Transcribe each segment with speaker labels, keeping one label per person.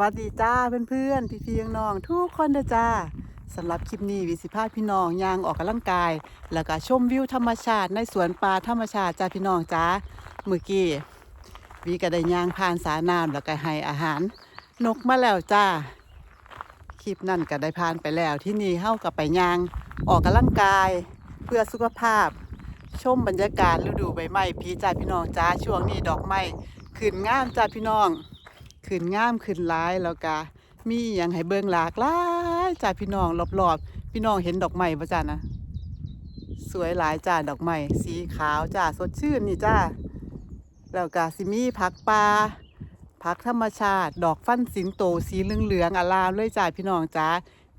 Speaker 1: วัสดีจ้าเพื่อนๆ พี่ๆน้องทุกคนเด้อจ้าสำหรับคลิปนี้วิสิพาพี่น้องยางออกกำลังกาย แล้วก็ชมวิวธรรมชาติในสวนป่าธรรมชาติจ้าพี่น้องจ้าเมื่อกี้วีก็ได้ยางผ่านสาน้ำแล้วก็ให้อาหาร นกมาแล้วจ้าคลิปนั่นก็ได้ผ่านไปแล้วที่นี่เฮากับไปยางออกกำลังกาย เพื่อสุขภาพ ชมบรรยากาศฤดูใบไม้พีจ้าพี่น้องจ้าช่วงนี้ดอกไม้ขึ้นงามจ้าพี่น้อง ขึ้นงามขึ้นหลายแล้วก็มีอย่างให้เบิ่งหลากหลายจ้าพี่น้องรอบๆ พี่น้องเห็นดอกไม้ป่ะจ้านะสวยหลายจ้าดอกไม้สีขาวจ้าสดชื่นนี่จ้าแล้วก็สิมีผักปลาผักธรรมชาติ ดอกฟันสิงโตสีเหลืองๆอลามเลยจ้าพี่น้องจ้า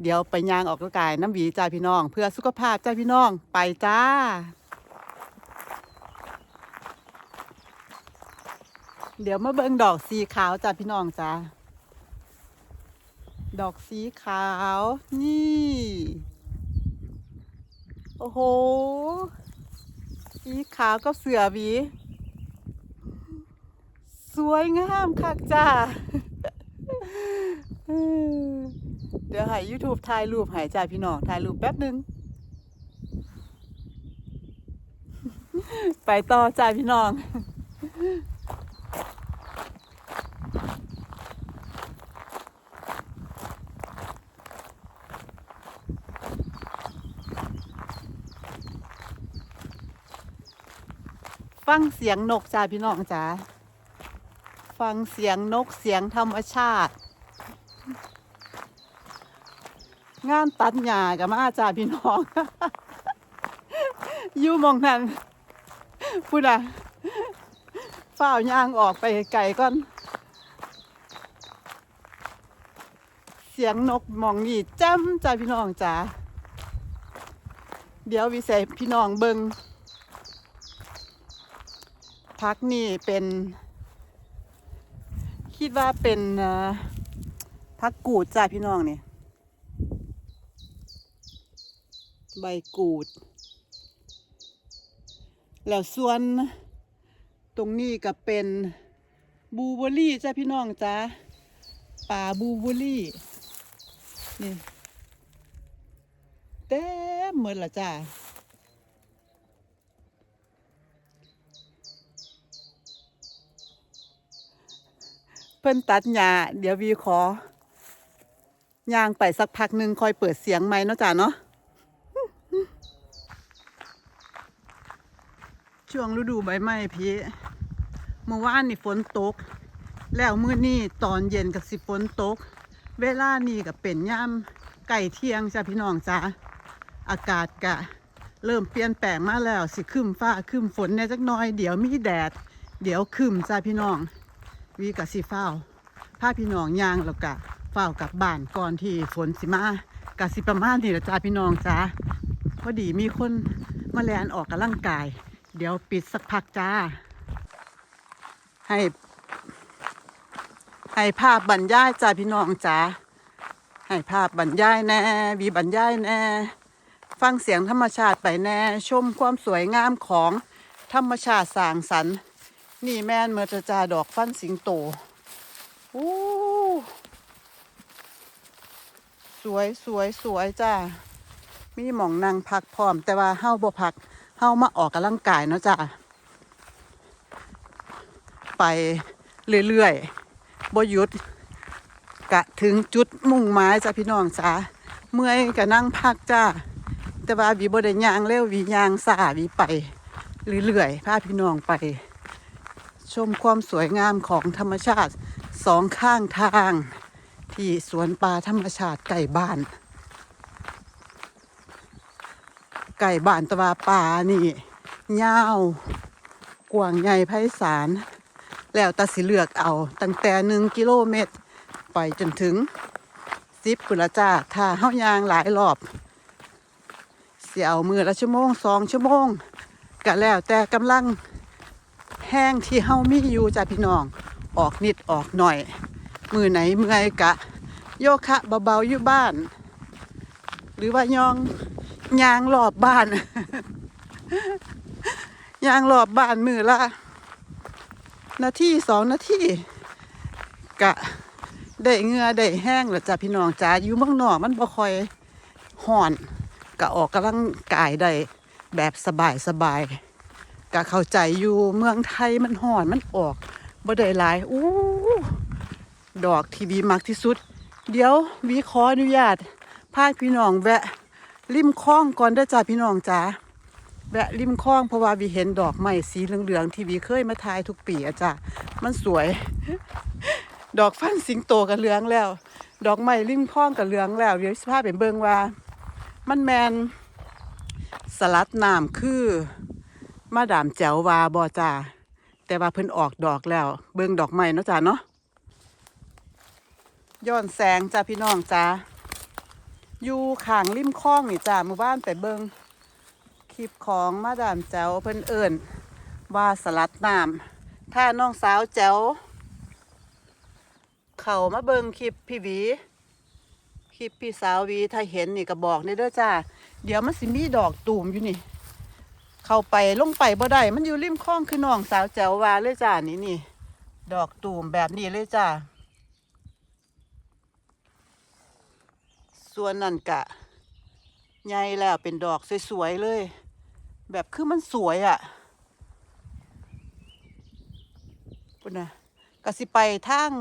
Speaker 1: เดี๋ยวไปยางออกกำลังกายน้ำหวีจ้าพี่น้อง เพื่อสุขภาพจ้าพี่น้องไปจ้า เดี๋ยวมาเบิ่งดอกสีขาวจ้าพี่น้องจ้าดอกสีขาว นี่ โอ้โห สีขาวกับเสือหวี สวยงามคักจ้า เดี๋ยวให้ YouTube ถ่ายรูปให้จ้าพี่น้องถ่ายรูปแป๊บหนึ่งไปต่อจ้าพี่น้อง ฟังเสียงนกจ้าพี่น้องจ้าฟังเสียงนกเสียงธรรมชาติ งานตัดหญ้ากับมาจ้าพี่น้องอยู่มองนั้นพูดอะฝ้าวย่างออกไปไกลก่อน เสียงนกมองนี่แจ้มจ้าพี่น้องจ้าเดี๋ยววิเศษพี่น้องเบิง พักนี่เป็น คิดว่าเป็นพักกูดจ้าพี่น้องนี่ ใบกูด แล้วส่วนตรงนี้ก็เป็นบลูเบอร์รี่จ้าพี่น้องจ้าป่าบลูเบอร์รี่ นี่เต็มหมดละจ้า พิ่นตัดหญ้าเดี๋ยววีขอย่างไปสักพักหนึ่งคอยเปิดเสียงไหมเนาะจ้าเนาะช่วงฤดูใบไม้พี่เมื่อวานนี่ฝนตก แล้วมื้อนี้ตอนเย็นกับสิฝนตก เวลานี่ก็เป็นย่ามไก่เที่ยงจ้าพี่น้องจ้าอากาศกะ เริ่มเปลี่ยนแปลงมาแล้วสิคึมฟ้าคึมฝนแหน่จักน้อยเดี๋ยวมีแดด เดี๋ยวคึมจ้าพี่น้อง วีกับสีฟ้าวพาพี่น้องยางแล้วกะฝ้ากลับบ้านก่อนที่ฝนสิมากะสิประมาณนี้แหละจ้าพี่น้องจ้าพอดีมีคนมาแลนออกกำลังกาย เดี๋ยวปิดสักพักจ้า ให้ให้ภาพบรรยายจ้าพี่น้องจ้าให้ภาพบรรยายแน่วีบรรยายแน่ฟังเสียงธรรมชาติไปแน่ชมความสวยงามของธรรมชาติสางสรรค์ นี่แม่นเมื่อจะจาดอกฟันสิงโตอู้สวยสวยสวยจ้ามีหมองนั่งพักพร้อม แต่ว่าเฮาบ่พักเฮามาออกกำลังกายเนาะจ้าไปเรื่อยๆบ่หยุดกะถึงจุดมุ่งหมายจ้าพี่น้องจ้าเมื่อยกะนั่งพักจ้าแต่ว่าวีบ่ได้ย่างเร็ววีย่างสาวีไปเรื่อยๆพาพี่น้องไป ชมความสวยงามของธรรมชาติสองข้างทาง ที่สวนป่าธรรมชาติไก่บ้าน ไก่บ้านตะวาป่านี่ยาวกว้างใหญ่ไพศาลแล้วตัดสิเลือกเอา ตั้งแต่หนึ่งกิโลเมตร ไปจนถึงสิบปุลจ้าถ้าเฮายางหลายรอบ เสียเอามือละชั่วโมงสองชั่วโมงก็แล้วแต่กำลัง แห้งที่เฮามีอยู่จ้าพี่น้อง ออกนิดออกหน่อย มือไหนเมื่อยกะ โยคะเบาๆอยู่บ้าน หรือว่ายองยางรอบบ้าน ยางรอบบ้านมือละนาทีสองนาทีกะได้เงือได้แห้งแล้วจ้าพี่น้องจ้าอยู่เมืองนอกมันบ่ค่อยห่อนก็ออกกำลังกายได้แบบสบายสบาย ก็เข้าใจอยู่เมืองไทยมันห่อนมันออกบ่ได้หลายอู้ดอกที่วีมักที่สุด เดี๋ยววีขออนุญาตพาพี่น้องแวะริมคลองก่อนเด้อจ้าพี่น้องจ้าแวะริมคลองเพราะว่าวีเห็นดอกไม้สีเหลืองๆที่วีเคยมาถ่ายทุกปีอะจ้ามันสวย ดอกฟันสิงโตกับเหลืองแล้ว ดอกไม้ริมคลองกับเหลืองแล้วเดี๋ยวสิพาไปเบิ่งว่า มันแมนสลัดน้ำคือ มาดามแจ๋ววาบอจ้าแต่ว่าเพิ่นออกดอกแล้ว เบิ่งดอกไม้เนาะจ้าเนาะย้อนแสงจ้าพี่น้องจ้าอยู่ข้างริมคลองนี่จ้าหมู่บ้านไปเบิ่งคลิปของมาดามแจ๋วเพิ่นเอิ่นว่าสลัดน้ำถ้าน้องสาวแจ๋วเขามาเบิงคลิปพี่วีคลิปพี่สาววีถ้าเห็นนี่ก็บอกเด้อจ้าเดี๋ยวมันสิมีดอกตูมอยู่นี่ เข้าไปลงไปบ่ได้มันอยู่ริมคลองคือน้องสาวแจ๋ววาเลยจ้านี่นี่ ดอกตูมแบบนี้เลยจ้าส่วนนั่นกะใหญ่แล้วเป็นดอกสวยๆเลย แบบคือมันสวยอะ่ะปุ่นนะก็สิไปทาง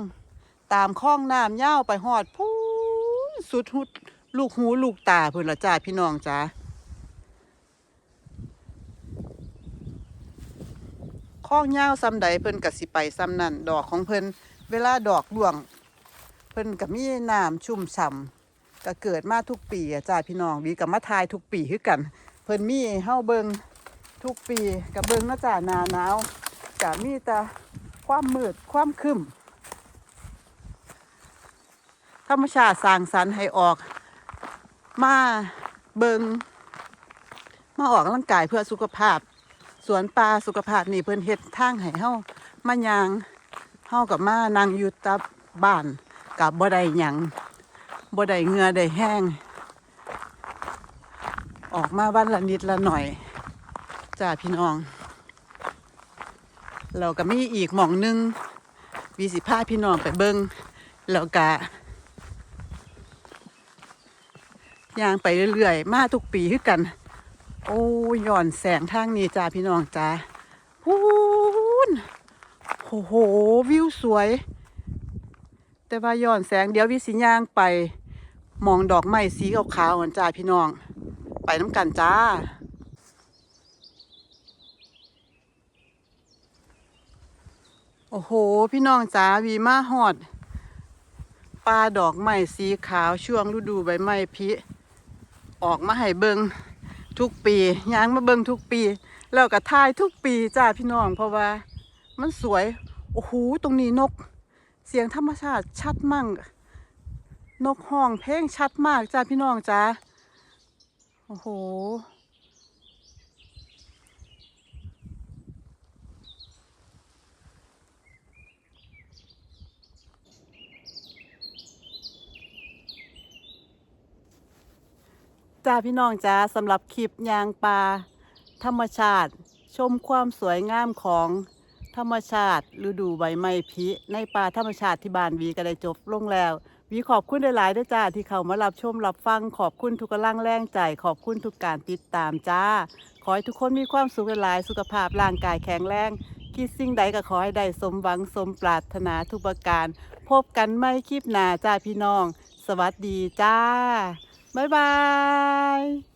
Speaker 1: ตามคลองน้ำยาวไปหอดพูสุดหุดลูกหูลูกตาเพิ่อนละจ้าพี่น้องจ้า คลองยาวซ้ำใดเพิ่นก็สิไปซ้ำนั่นดอกของเพิ่นเวลาดอกร่วง เพิ่นก็มีน้ำชุ่มฉ่ำก็เกิดมาทุกปีอะจ้าพี่น้องวีกับมาทายทุกปีคือกัน เพิ่นมีให้เฮาเบิงทุกปีกับเบิงนาะจ้าหนาหนาวก็มีแต่ความมืดความคึมธรรมชาติสร้างสรรค์ให้ออก มาเบิงมาออกกำลังกายเพื่อสุขภาพ สวนป่าสุขภาพนี่เพิ่นเฮ็ดทางให้เฮามายางเฮากับมานั่งอยู่ตับบ้านกับบ่ได้หยังบ่ได้เงือได้แห้ง ออกมาวันละนิดละหน่อยจ้าพี่น้อง เราก็มีอีกหม่องหนึงวีสิพาพี่น้องไปเบิงแล้วก็ย่างไปเรื่อยๆ มาทุกปีคือกัน โอ้ย่อนแสงทางนี้จ้าพี่น้องจ้าพูนโอ้โห วิวสวย แต่ว่าย่อนแสงเดี๋ยววิสิย่างไป มองดอกไม้สีขาวๆกันจ้าพี่น้อง ไปน้ำกันจ้าโอ้โห พี่น้องจ้าวีมาหอดปลาดอกไม้สีขาวช่วงฤดูใบไม้ผลิออกมาให้เบิง ทุกปียางมาเบิงทุกปี แล้วก็ทายทุกปีจ้าพี่น้องเพราะว่า มันสวยโอ้โหตรงนี้นก เสียงธรรมชาติชัดมั่ง นกห้องเพลงชัดมากจ้าพี่น้องจ้าโอ้โห จ้าพี่น้องจ้าสำหรับคลิปยางปลาธรรมชาติ ชมความสวยงามของธรรมชาติฤดูใบไม้ผลิในป่าธรรมชาติที่บ้านวีก็ได้จบลงแล้ว วีขอบคุณหลายๆด้วยจ้าที่เข้ามารับชมรับฟังขอบคุณทุกกำลังแรงใจ ขอบคุณทุกการติดตามจ้า ขอให้ทุกคนมีความสุขหลายๆสุขภาพร่างกายแข็งแรงคิดสิ่งใดก็ขอให้ได้สมหวังสมปรารถนาทุกประการ พบกันไม่คลิปหน้าจ้าพี่น้อง สวัสดีจ้า บ๊ายบาย